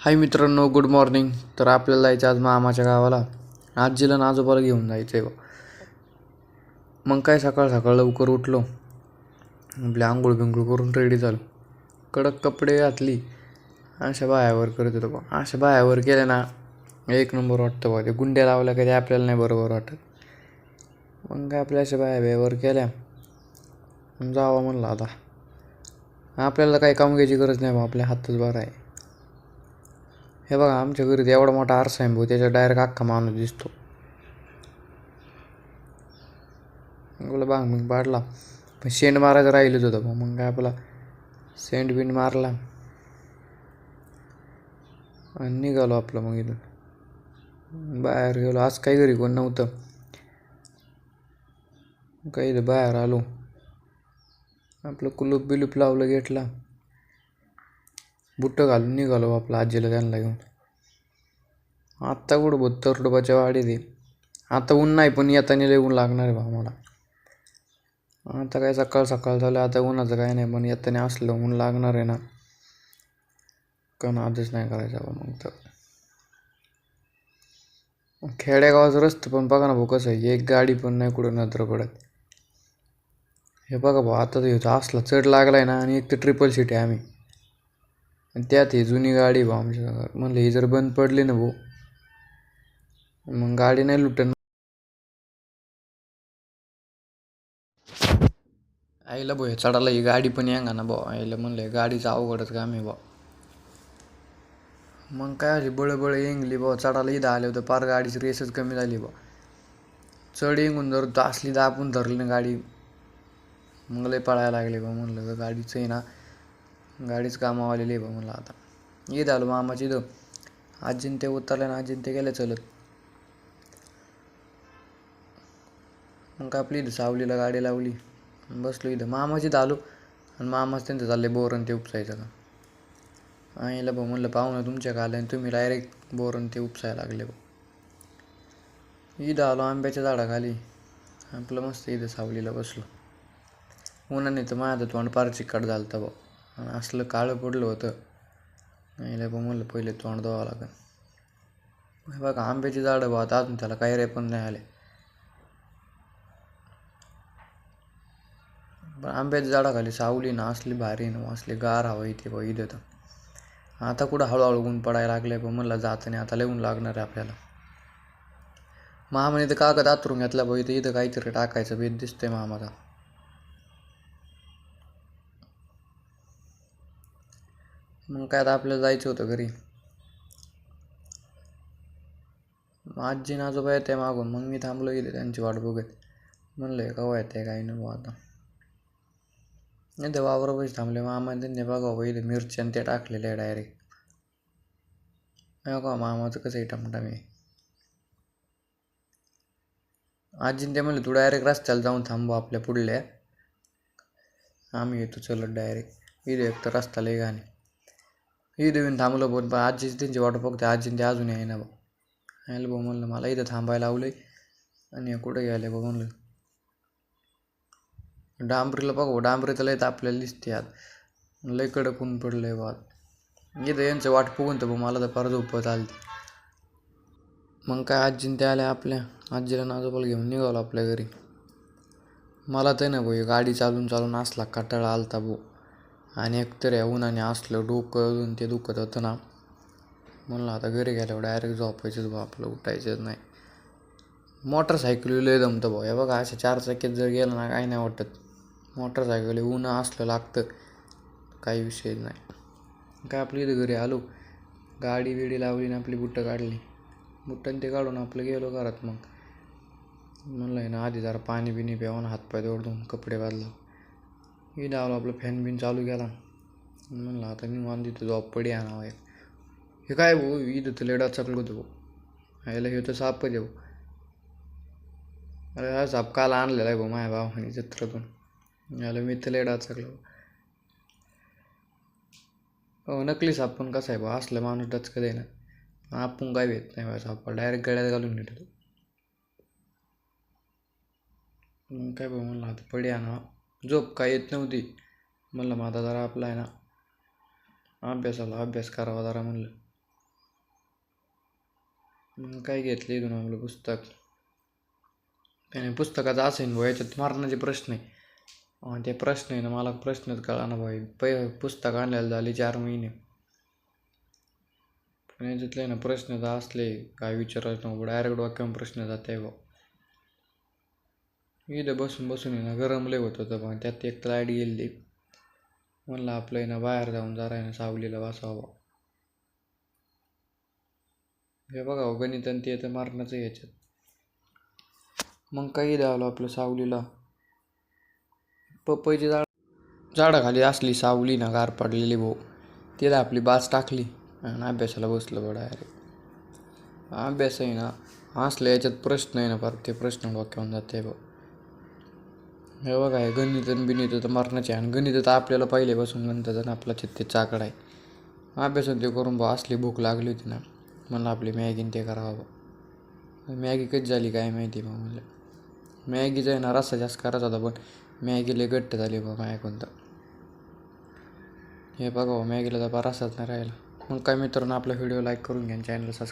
हाय मित्रांनो good morning तर आपल्याला जायचं आज मामाच्या गावाला. आजीला आणि आजोबाला घेऊन जायचं आहे मग काय सकाळ सकाळ लवकर उठलो. आपली आंघोळ बिंघोळ करून रेडी झालो. कडक कपडे घातली. अशा बायावर करत होतो बा अशा बायावर केल्या ना एक नंबर वाटतं बा ते गुंड्या लावल्या कधी आपल्याला नाही बरोबर वाटत. मग काय आपल्या अशा बाया व्यवहार केल्या. मग जावं म्हणलं आता. आपल्याला काही काम घ्यायची गरज नाही बा आपल्या हातच बरं आहे. हे बघा आमच्या घरी एवढा मोठा आरसा आहे भाऊ त्याच्या डायरेक्ट अख्खा माणूस दिसतो. बोला बांग मग पाडला. पण शेंड मारायचं राहिलंच होतं भाऊ. मग काय आपला सेंट बिंड मारला. आणि निघालो आपलं मग इथून. बाहेर गेलो. आज काही घरी कोण नव्हतं. काही बाहेर आलो. आपलं कुलूप बिलूप लावलं गेटला. बुट्टं घालून निघालो आपलं आजीला त्यांना घेऊन. आत्ता कुठं बोत तरडोबाच्या वाडी आहे. आता ऊन नाही पण येताना लय ऊन लागणार आहे बा मला आता काय सकाळ सकाळ झालं आता उन्हाचं काय नाही पण येताना असलं ऊन लागणार आहे ना. कारण आधीच नाही करायचं बा मग तर. खेड्यागावाचं रस्तं पण बघा ना भाऊ कसं आहे. एक गाडी पण नाही कुठं नंतर पडत. हे बघा भाऊ आता तर असला चढ लागला आहे ना आणि एक तर ट्रिपल सीट आहे आम्ही. आणि त्यात ही जुनी गाडी भाऊ आमच्या म्हणलं ही जर बंद पडली ना भाऊ मग गाडी नाही लुटन आईला भाऊ चढायला ही गाडी पण यांगा ना भाऊ? आईला म्हणलं गाडीचं अवघडच काम आहे भाऊ. मग काय झाली बळबळ येंगली भाऊ चढायला इथं आले होतं पार गाडीची रेसच कमी झाली भाऊ. चढ येंगून जर असली दाबून धरली ना गाडी. मग लय पळायला लागले बा म्हणलं गाडीचं आहे ना गाडीच कामावालेली आहे बा मला आता. इथं आलो मामाची इथं. आजीन ते उतरले ना आजीन गेले चलत. मग काय आपली इथं सावलीला गाडी लावली. बसलो इथं. मामाची आलो आणि मामाच त्यांचं चालले बोरण ते उपसायचं का? आईला भाऊ म्हणलं पाहुणं तुमच्या काल आणि तुम्ही डायरेक्ट बोरण ते उपसायला लागले भाऊ इथं आलो आंब्याच्या झाडाखाली. आपलं मस्त इथं सावलीला बसलो. उन्हाने तर माझं तोंड पार चिकट झालं होतं भाऊ आणि असलं काळं पडलं होतं. नाही पण म्हणलं पहिले तोंड धुवावं लागेल. हे बघा आंब्याची झाडं भाऊ आता अजून त्याला काही रे पण नाही आले. पण आंब्याच्या झाडाखाली सावली ना असली भारी ना असली गार हवा इथे बघ इथं तर. आता कुठं हळूहळू ऊन पडायला लागले पण म्हणलं जात नाही आता लय ऊन लागणार आहे आपल्याला. मामाने तर कागद आतरून घेतला बघ इथं इथं काहीतरी टाकायचं बेत दिसतंय मामाचा. मग काय आता आपल्याला जायचं होतं घरी. आजी आणि आजोबा येते मागून मग मी थांबलो गेले त्यांची वाट बघत. म्हणलं कवा येते काही नको आता. नाही ते वावरापाशी थांबले. मामा त्यांनी बघा पहिले मिरची आणि ते टाकलेले आहे डायरेक्ट बघा मामाचं कसं आहे टमटमे आजीने ते म्हणलं तू डायरेक्ट रस्त्याला जाऊन थांबू आपल्या पुढल्या. आम्ही येतो चलत डायरेक्ट इथे एक तर रस्त्याला लय घाणे इथं येऊन थांबलो पण पण आजीच त्यांची वाट बघते. आजीने ते अजून आहे ना भाऊ यायला भाऊ म्हणलं मला इथं थांबायला लावलंय. आणि हे कुठं घ्यायला भाऊ म्हणलं. डांबरीला बघू डांबरी तर लय आपल्याला दिसते आत लय कडक ऊन पडलंय बा. इथं यांचं वाट बघून तर भाऊ मला तर फार झोपत आली मग काय आजीन ते आल्या आपल्या. आजीला नाजोबाला घेऊन निघालो आपल्या घरी. मला तर ना भाऊ गाडी चालून चालून असला कटाळा आलता भाऊ आणि एकतर या उन्हाने असलं डोकं अजून ते दुखत होतं ना. म्हणलं आता घरी गेल्यावर डायरेक्ट झोपायचंच भाऊ आपलं उठायचंच नाही. मोटरसायकल लय दमतं भाऊ हे बघा अशा चार चाकीत जर गेलं ना काही नाही वाटत. मोटरसायकल ऊन असलं लागतं. काही विषय नाही. काय आपली इथं घरी आलो. गाडी बिडी लावली ना आपली बुट्टं काढली. बुट्टन ते काढून आपलं गेलो घरात मग. म्हणलं आहे ना आधी जरा पाणी बिणी प्यावून ना हातपाय दोडून कपडे बदला इथं आलो आपलं फॅन बिन चालू केला. म्हणलं आता मी मान देतो जॉब पडी आणावं एक. हे काय भाऊ इथं तर लेडा चकलो होतो भाऊ ह्याला हे तर सापच आहे भाऊ अरे हा साप काल आणलेला आहे भाऊ माझ्या भावाने जत्रातून. याला मी तर लेडा चकलो हो नकली साप पण कसा आहे भाऊ असलं माणूस डचकत आहे ना. आपण काय भेट नाही बा साप. डायरेक्ट गळ्यात घालून नेतो मग काय भाऊ म्हणलं आता पडी आणावा. झोप काय येत नव्हती. म्हणलं माझा जरा आपला आहे ना. अभ्यासाला अभ्यास करावा जरा म्हणलं. मग काय घेतलं इथून आपलं पुस्तक? त्याने पुस्तकाचं असेल भाऊ याच्यात मारण्याचे प्रश्न आहे. ते प्रश्न आहे ना मला प्रश्नच कळा ना भाई पै पुस्तक आणलेलं झाले चार महिने. पण याच्यातले ना प्रश्न तर असले काय विचारायचं नको डायरेक्ट वाक्यावर प्रश्न जाते भाऊ. इथं बसून बसून आहे ना गरम लय होत होतं पण त्यात एक तर लाइट गेली म्हणलं आपलं आहे ना बाहेर जाऊन जरा आहे ना सावलीला बसावं. हे बघा हो, गणित आणि ते तर मारण्याचं आहे याच्यात. मग काही द्यावलं आपलं सावलीला? पपईची झाड झाडाखाली असली सावली ना गार पडलेली भाऊ. तिथं आपली बाज टाकली आणि अभ्यासाला बसलं बडा अरे अभ्यास आहे ना असलं याच्यात प्रश्न आहे ना परत ते प्रश्न डोक्यावून जाते भाऊ. हे बघा हे गणित आणि बिनित तर मरणाचे आणि गणित तर आपल्याला पहिल्यापासून गणित ना आपला चित्ते चाकड आहे. अभ्यासात ते करून बा असली भूक लागली होती ना म्हणलं आपली मॅगीन ते करावं मॅगी कधी झाली काय माहिती मग म्हणलं. मॅगीचा आहे ना रस्सा जास्त करायचा होता पण मॅगी लय घट्ट झाली बा माझ्याकडून तर. हे बघा मॅगीला तर रस्साच नाही राहिला. मग काय मित्रांनो आपला व्हिडिओ लाईक करून घ्या चॅनल सबस्क्राईब